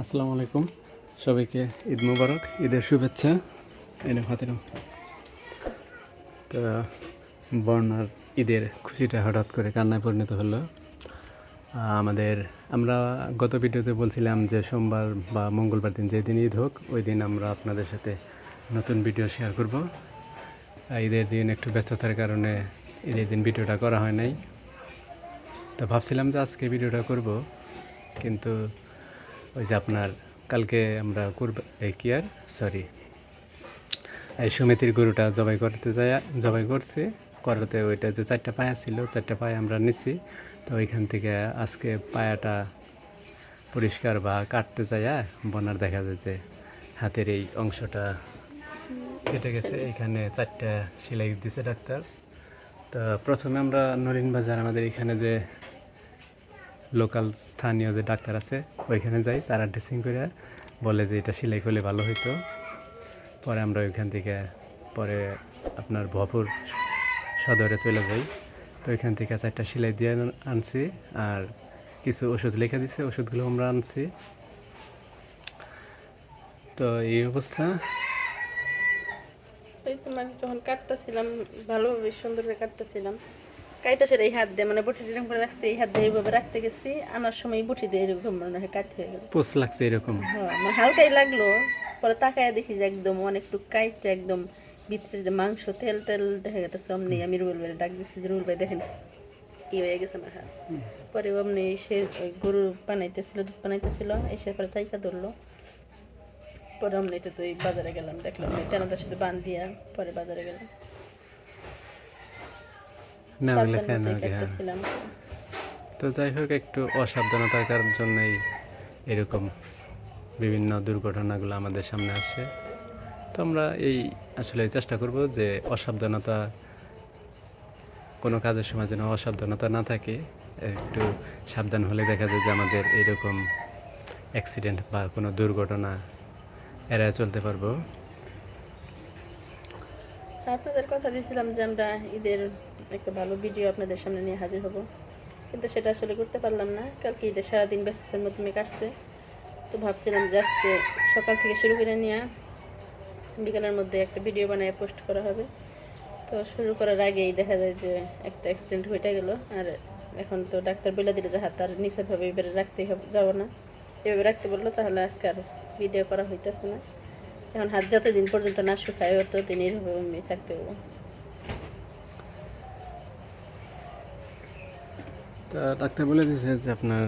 আসসালামু আলাইকুম। সবাইকে ঈদ মুবারক, ঈদের শুভেচ্ছা। এনে হাতেরাম তো, বর্ণার ঈদের খুশিটা হঠাৎ করে কান্নায় পরিণত হলো। আমাদের, আমরা গত ভিডিওতে বলছিলাম যে সোমবার বা মঙ্গলবার দিন যেদিন ঈদ হোক, ওই দিন আমরা আপনাদের সাথে নতুন ভিডিও শেয়ার করব। ঈদের দিন একটু ব্যস্ততার কারণে ঈদের দিন ভিডিওটা করা হয় নাই। তো ভাবছিলাম যে আজকে ভিডিওটা করব, কিন্তু ওই যে আপনার কালকে আমরা করব এই কি আর? সরি এই সমিতির গরুটা জবাই করতে যাই জবাই করছি। করাতে ওইটা যে চারটা পায়া ছিল, চারটা পায়া আমরা নিছি। তো ওইখান থেকে আজকে পায়াটা পরিষ্কার বা কাটতে যাইয়া বনার দেখা যায় যে হাতের এই অংশটা কেটে গেছে। এখানে চারটা সেলাই দিছে ডাক্তার। তো প্রথমে আমরা নরিন বাজার আমাদের এখানে যে লোকাল স্থানীয় যে ডাক্তার আছে, ওইখানে যাই, তারা ড্রেসিং করে বলে যে এটা সেলাই করলে ভালো হইতো। পরে আমরা ওইখান থেকে, পরে আপনার ভপুর সদরে চলে যাই। তো ওইখান থেকে চারটা সেলাই দিয়ে আনছি, আর কিছু ওষুধ লিখে দিছে, ওষুধগুলো আমরা আনছি। তো এই অবস্থা। তোমার যখন কাটতেছিলাম, ভালোভাবে সুন্দর করে কাটতেছিলাম। কাইটা সেটা এই হাত দিয়ে মানে বটি এরকম করে রাখছি এই হাত দিয়ে এইভাবে রাখতে গেছি আনার সময় বটি দিয়ে এরকম মানে হয় কাটতে হয়ে গেল। পোস্ট লাগছে এরকম। হ্যাঁ মানে হালকাই লাগল পরে তাকায় দেখি যে একদম অনেকটু কাইটা একদম ভিতরে যে মাংস তেল তেল দেখা গেছে অমনি আমি রুবেল ভাই ডাক দিচ্ছি যে রুবেল ভাই দেখেন কি হয়ে গেছে আমার হাত। পরে অমনি সে ওই গরু বানাইতেছিল দুধ বানাইতেছিল এসে পরে চাইকা ধরলো। পরে অমনি তো তুই বাজারে গেলাম দেখলাম তেনাটা শুধু বান দিয়া পরে বাজারে গেলাম। সাবধানে হ্যাঁ। তো যাই হোক একটু অসাবধানতার জন্যই এরকম বিভিন্ন দুর্ঘটনাগুলো আমাদের সামনে আসে। তো আমরা এই আসলে চেষ্টা করব যে অসাবধানতা কোনো কাজের সময় যেন অসাবধানতা না থাকে। একটু সাবধান হলে দেখা যায় যে আমাদের এরকম অ্যাক্সিডেন্ট বা কোনো দুর্ঘটনা এড়ায় চলতে পারব। আপনাদের কথা দিয়েছিলাম যে আমরা ঈদের একটা ভালো ভিডিও আপনাদের সামনে নিয়ে হাজির হব। কিন্তু সেটা আসলে করতে পারলাম না। কালকে ঈদের সারাদিন ব্যস্ততার মাধ্যমে কাটছে তো ভাবছিলাম যে আজকে সকাল থেকে শুরু করে নিয়ে বিকালের মধ্যে একটা ভিডিও বানিয়ে পোস্ট করা হবে। তো শুরু করার আগেই দেখা যায় যে একটা অ্যাক্সিডেন্ট হয়ে গেল। আর এখন তো ডাক্তার বলে দিল যে হাত আর নিচেভাবে এবারে রাখতেই হবে, যাব না। এভাবে রাখতে বলল, তাহলে আজকে আর ভিডিও করা হইতেছে না। এখন হাত যতদিন পর্যন্ত না শুকায় ততদিন এইভাবে থাকতে হবে। তা ডাক্তার বলে দিয়েছে যে আপনার,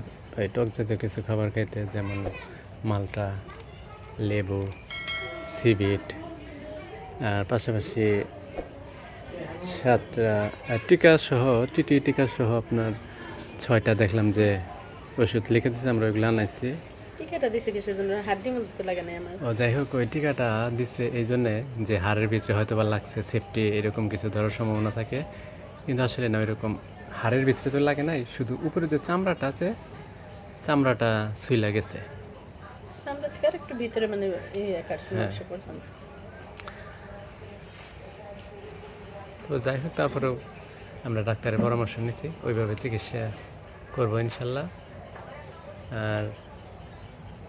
এই টক জাতীয় কিছু খাবার খাইতে, যেমন মালটা, লেবু সিবিট আর পাশাপাশি সাতটা টিকা সহ, টিটি টিকা সহ আপনার ছয়টা দেখলাম যে ওষুধ লিখে দিয়েছে আমরা ওইগুলো আনাইছি। টিকাটা দিছে কিছুর জন্য হাড্ডি মধ্যে তো লাগে না আমার। ও যাই হোক ওই টিকাটা দিচ্ছে এই জন্যে যে হাড়ের ভিতরে হয়তো বা লাগছে সেফটি এরকম কিছু ধরার সম্ভাবনা থাকে। কিন্তু আসলে না ওইরকম হাড়ের ভিতরে তো লাগে নাই শুধু উপরে যে চামড়াটা আছে চামড়াটা সুইলা গেছে। সামনে থেকে আর একটু ভিতরে মানে ইয়ে কাটছে হ্যাঁ। মাংস পর্যন্ত তো যাই হোক তারপরেও আমরা ডাক্তারের পরামর্শ নিচ্ছি ওইভাবে চিকিৎসা করব ইনশাল্লাহ। আর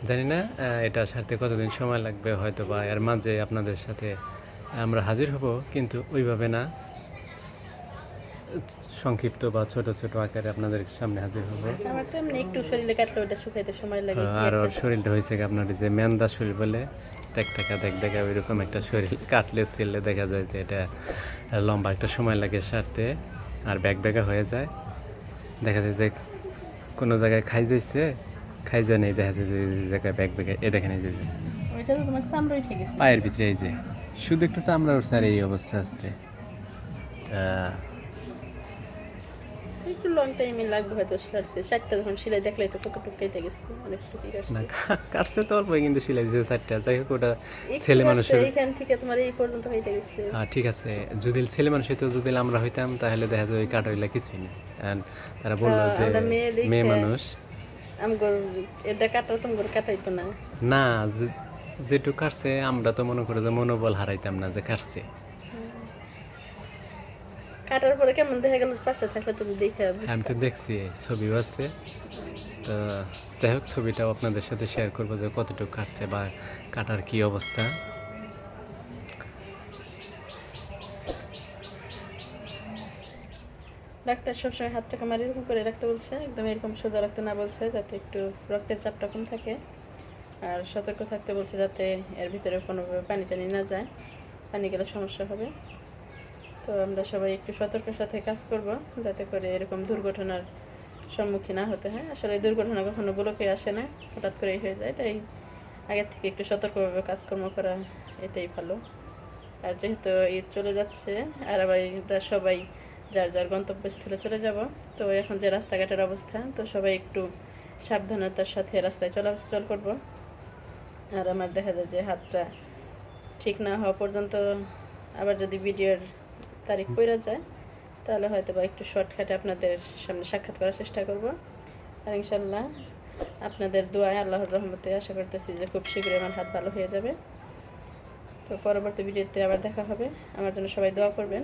জানি না এটা সারতে কতদিন সময় লাগবে হয়তো বা এর মাঝে আপনাদের সাথে আমরা হাজির হব কিন্তু ওইভাবে না। সংক্ষিপ্ত বা ছোট ছোট আকারে আপনাদের সামনে হাজির হব। আমার তো এমনি একটু শরীরে কাটলে ওটা শুকাইতে সময় লাগে আর ওর শরীরটা হয়েছে আপনার যে মেন্দা শরীর বলে দেখ দেখা দেখ দেখা ওইরকম একটা শরীর। কাটলে ছিললে দেখা যায় যে এটা লম্বা একটা সময় লাগে সারতে আর ব্যাগ ব্যাগা হয়ে যায়। দেখা যায় যে কোনো জায়গায় খাই যাইছে খাই যায় নেই দেখা যায় যে জায়গায় ব্যাগ ব্যাগে এ দেখেন এই যে ওইটা তো তোমার চামড়া উঠে গেছে পায়ের ভিতরে এই যে শুধু একটু চামড়া উঠছে আর এই অবস্থা আসছে একটু লং টাইমে লাগবে হয়তো সারতে চারটা যখন সেলাই দেখলে তো কতটুকু কেটে গেছে অনেক টুকি না কাটছে তো অল্প কিন্তু সিলাই চারটা। যাই হোক ওটা ছেলে কাটছে, মানুষের এইখান থেকে তোমার এই পর্যন্ত গেছে। হ্যাঁ ঠিক আছে। যদি ছেলে মানুষ হইতো যদি আমরা হইতাম তাহলে দেখা যায় ওই কাটা কিছুই না তারা বলল হ্যাঁ, যে মেয়ে মানুষ এটা কাটা তোমার কাটাইতো না? না যে- কাটছে আমরা তো মনে করি যে মনোবল হারাইতাম না যে কাটছে। কাটার পরে কেমন দেখা গেল? পাশে থাকলে তুমি দেখে আমি তো দেখছি ছবিও আছে। তো যাই হোক ছবিটাও আপনাদের সাথে শেয়ার করব যে কতটুকু কাটছে বা কাটার কি অবস্থা। ডাক্তার সবসময় হাতটাকে আমার এরকম করে রাখতে বলছে, একদম এরকম সোজা রাখতে না বলছে, যাতে একটু রক্তের চাপটা কম থাকে। আর সতর্ক থাকতে বলছে যাতে এর ভিতরে কোনোভাবে পানি টানি না যায়, পানি গেলে সমস্যা হবে। তো আমরা সবাই একটু সতর্কের সাথে কাজ করব, যাতে করে এরকম দুর্ঘটনার সম্মুখীন না হতে হয়। আসলে দুর্ঘটনা কখনো বলকে আসে না, হঠাৎ করেই হয়ে যায়, তাই আগের থেকে একটু সতর্কভাবে কাজকর্ম করা এটাই ভালো। আর যেহেতু ঈদ চলে যাচ্ছে, আর আবার সবাই যার যার গন্তব্যস্থলে চলে যাব। তো এখন যে রাস্তাঘাটের অবস্থা তো সবাই একটু সাবধানতার সাথে রাস্তায় চলাচল করব। আর আমার দেখা যায় যে হাতটা ঠিক না হওয়া পর্যন্ত আবার যদি ভিডিওর তারিখ পড়ে যায় তাহলে হয়তো বা একটু শর্টকাটে আপনাদের সামনে সাক্ষাৎ করার চেষ্টা করব। আর ইনশাল্লাহ আপনাদের দোয়ায় আল্লাহর রহমতে আশা করতেছি যে খুব শীঘ্রই আমার হাত ভালো হয়ে যাবে। তো পরবর্তী ভিডিওতে আবার দেখা হবে। আমার জন্য সবাই দোয়া করবেন।